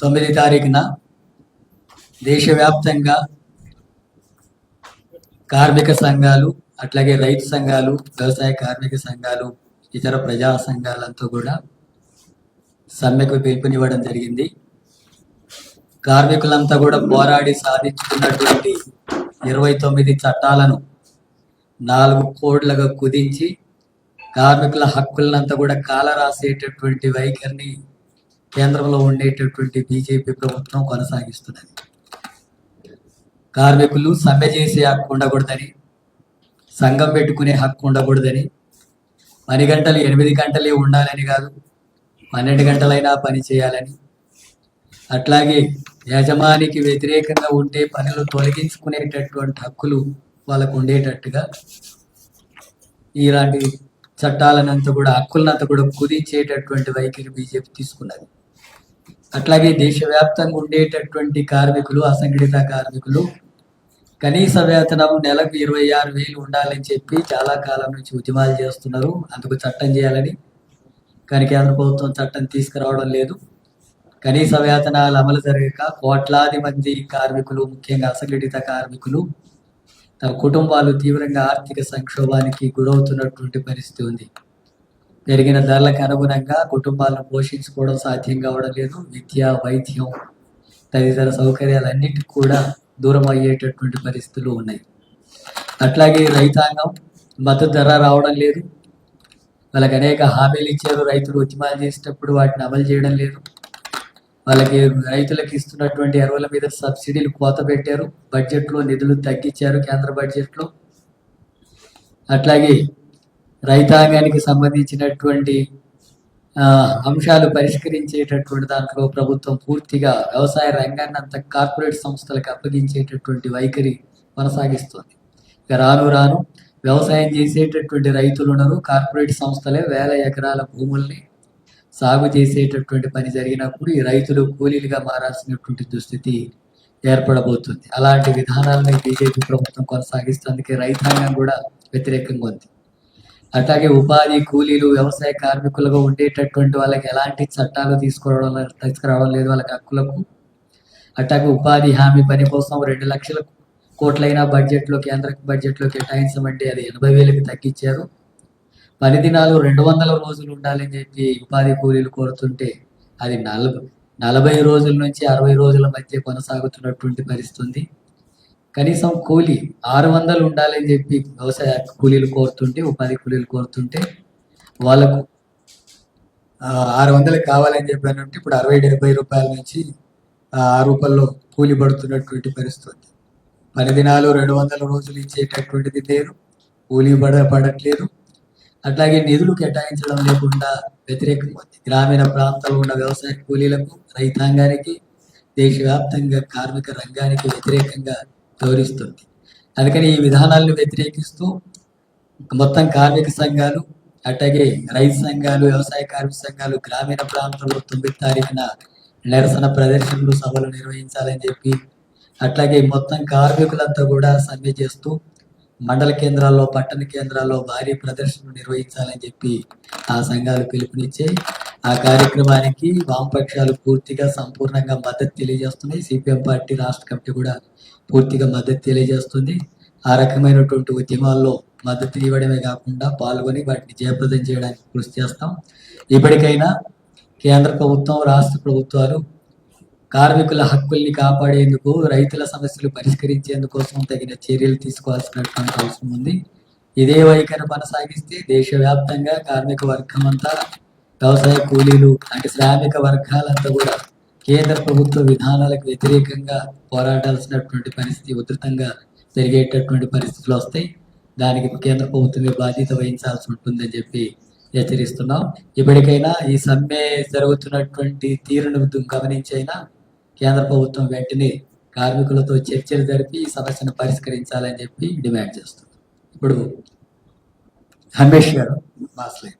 తొమ్మిది తారీఖున దేశవ్యాప్తంగా కార్మిక సంఘాలు అట్లాగే రైతు సంఘాలు వ్యవసాయ కార్మిక సంఘాలు ఇతర ప్రజా సంఘాలంతా కూడా సమ్మెకు పిలుపునివ్వడం జరిగింది. కార్మికులంతా కూడా పోరాడి సాధించుకున్నటువంటి ఇరవై తొమ్మిది చట్టాలను నాలుగు కోడ్లుగా కుదించి కార్మికుల హక్కులంతా కూడా కాలరాసేటటువంటి వైఖరిని కేంద్రంలో ఉండేటటువంటి బీజేపీ ప్రభుత్వం కొనసాగిస్తున్నది. కార్మికులు సమ్మె చేసే హక్కు ఉండకూడదని సంఘం పెట్టుకునే హక్కు ఉండకూడదని పని గంటలు ఎనిమిది గంటలే ఉండాలని కాదు పన్నెండు గంటలైనా పని చేయాలని. అట్లాగే యజమానికి వ్యతిరేకంగా ఉంటే పనులు తొలగించుకునేటటువంటి హక్కులు వాళ్ళకు ఉండేటట్టుగా ఇలాంటి చట్టాలనంత కూడా హక్కులనంత కూడా కుదించేటటువంటి వైఖరి బీజేపీ తీసుకున్నది. అట్లాగే దేశవ్యాప్తంగా ఉండేటటువంటి కార్మికులు అసంఘటిత కార్మికులు కనీస వేతనం నెలకు ఇరవై ఆరు వేలు ఉండాలని చెప్పి చాలా కాలం నుంచి ఉద్యమాలు చేస్తున్నారు. అందుకు చట్టం చేయాలని కానీ కేంద్ర ప్రభుత్వం చట్టం తీసుకురావడం లేదు. కనీస వేతనాలు అమలు జరగక కోట్లాది మంది కార్మికులు ముఖ్యంగా అసంఘటిత కార్మికులు తమ కుటుంబాలు తీవ్రంగా ఆర్థిక సంక్షోభానికి గురవుతున్నటువంటి పరిస్థితి ఉంది. పెరిగిన ధరలకు అనుగుణంగా కుటుంబాలను పోషించుకోవడం సాధ్యం కావడం లేదు. విద్య వైద్యం తదితర సౌకర్యాలన్నిటికీ కూడా దూరం అయ్యేటటువంటి పరిస్థితులు ఉన్నాయి. అట్లాగే రైతాంగం మద్దతు ధర రావడం లేదు. వాళ్ళకి అనేక హామీలు ఇచ్చారు. రైతులు ఉద్యమాలు చేసేటప్పుడు వాటిని అమలు చేయడం లేదు. వాళ్ళకి రైతులకు ఇస్తున్నటువంటి ఎరువుల మీద సబ్సిడీలు కోత పెట్టారు. బడ్జెట్లో నిధులు తగ్గించారు కేంద్ర బడ్జెట్లో. అట్లాగే రైతాంగానికి సంబంధించినటువంటి అంశాలు పరిష్కరించేటటువంటి దాంట్లో ప్రభుత్వం పూర్తిగా వ్యవసాయ రంగాన్ని అంత కార్పొరేట్ సంస్థలకు అప్పగించేటటువంటి వైఖరి కొనసాగిస్తుంది. ఇక రాను రాను వ్యవసాయం చేసేటటువంటి రైతులు ఉన్నారు. కార్పొరేట్ సంస్థలే వేల ఎకరాల భూముల్ని సాగు చేసేటటువంటి పని జరిగినప్పుడు ఈ రైతులు కూలీలుగా మారాల్సినటువంటి దుస్థితి ఏర్పడబోతుంది. అలాంటి విధానాలని బీజేపీ ప్రభుత్వం కొనసాగిస్తుంది. రైతాంగం కూడా వ్యతిరేకంగా ఉంది. అట్లాగే ఉపాధి కూలీలు వ్యవసాయ కార్మికులుగా ఉండేటటువంటి వాళ్ళకి ఎలాంటి చట్టాలు తీసుకురావడం తీసుకురావడం లేదు వాళ్ళకి హక్కులకు. అట్లాగే ఉపాధి హామీ పని కోసం రెండు లక్షల కోట్లైన బడ్జెట్లో కేంద్ర బడ్జెట్లో కేటాయించమంటే అది ఎనభై వేలకు తగ్గించారు. పని దినాలు రెండు వందల రోజులు ఉండాలని చెప్పి ఉపాధి కూలీలు కోరుతుంటే అది నలభై నలభై రోజుల నుంచి అరవై రోజుల మధ్య కొనసాగుతున్నటువంటి పరిస్థితి ఉంది కనీసం కూలి ఆరు వందలు ఉండాలని చెప్పి వ్యవసాయ కూలీలు కోరుతుంటే ఉపాధి కూలీలు కోరుతుంటే వాళ్ళకు ఆరు వందలు కావాలని చెప్పానంటే ఇప్పుడు అరవై డెబ్బై రూపాయల నుంచి ఆ, ఆరు రూపాయల్లో కూలి పడుతున్నటువంటి పరిస్థితి. పని దినాలు రెండు వందల రోజులు ఇచ్చేటటువంటిది లేదు కూలీ పడ పడట్లేదు. అట్లాగే నిధులు కేటాయించడం లేకుండా వ్యతిరేకంగా ఉంది గ్రామీణ ప్రాంతాల్లో ఉన్న వ్యవసాయ కూలీలకు రైతాంగానికి దేశవ్యాప్తంగా కార్మిక రంగానికి వ్యతిరేకంగా గౌరవిస్తుంది. అందుకని ఈ విధానాలను వ్యతిరేకిస్తూ మొత్తం కార్మిక సంఘాలు అట్లాగే రైతు సంఘాలు వ్యవసాయ కార్మిక సంఘాలు గ్రామీణ ప్రాంతంలో తొమ్మిది తారీఖున నిరసన ప్రదర్శనలు సభలు నిర్వహించాలని చెప్పి అట్లాగే మొత్తం కార్మికులంతా కూడా సమ్మె చేస్తూ మండల కేంద్రాల్లో పట్టణ కేంద్రాల్లో భారీ ప్రదర్శనలు నిర్వహించాలని చెప్పి ఆ సంఘాలు పిలుపునిచ్చాయి. ఆ కార్యక్రమానికి వామపక్షాలు పూర్తిగా సంపూర్ణంగా మద్దతు తెలియజేస్తున్నాయి. సిపిఎం పార్టీ రాష్ట్ర కమిటీ కూడా పూర్తిగా మద్దతు తెలియజేస్తుంది. ఆ రకమైనటువంటి ఉద్యమాల్లో మద్దతు ఇవ్వడమే కాకుండా పాల్గొని వాటిని జయప్రదం చేయడానికి కృషి చేస్తాం. ఇప్పటికైనా కేంద్ర ప్రభుత్వం రాష్ట్ర ప్రభుత్వాలు కార్మికుల హక్కుల్ని కాపాడేందుకు రైతుల సమస్యలు పరిష్కరించేందుకోసం తగిన చర్యలు తీసుకోవాల్సినటువంటి అవసరం ఉంది. ఇదే వైఖరి కొనసాగిస్తే దేశవ్యాప్తంగా కార్మిక వర్గం అంతా వ్యవసాయ కూలీలు అంటే శ్రామిక వర్గాలంతా కూడా కేంద్ర ప్రభుత్వ విధానాలకు వ్యతిరేకంగా పోరాడాల్సినటువంటి పరిస్థితి ఉధృతంగా జరిగేటటువంటి పరిస్థితులు వస్తాయి. దానికి కేంద్ర ప్రభుత్వమే బాధ్యత వహించాల్సి ఉంటుందని చెప్పి హెచ్చరిస్తున్నాం. ఇప్పటికైనా ఈ సమ్మె జరుగుతున్నటువంటి తీరును గమనించైనా కేంద్ర ప్రభుత్వం వెంటనే కార్మికులతో చర్చలు జరిపి ఈ సమస్యను పరిష్కరించాలని చెప్పి డిమాండ్ చేస్తుంది ఇప్పుడు హమేష్ గారు మాస్లే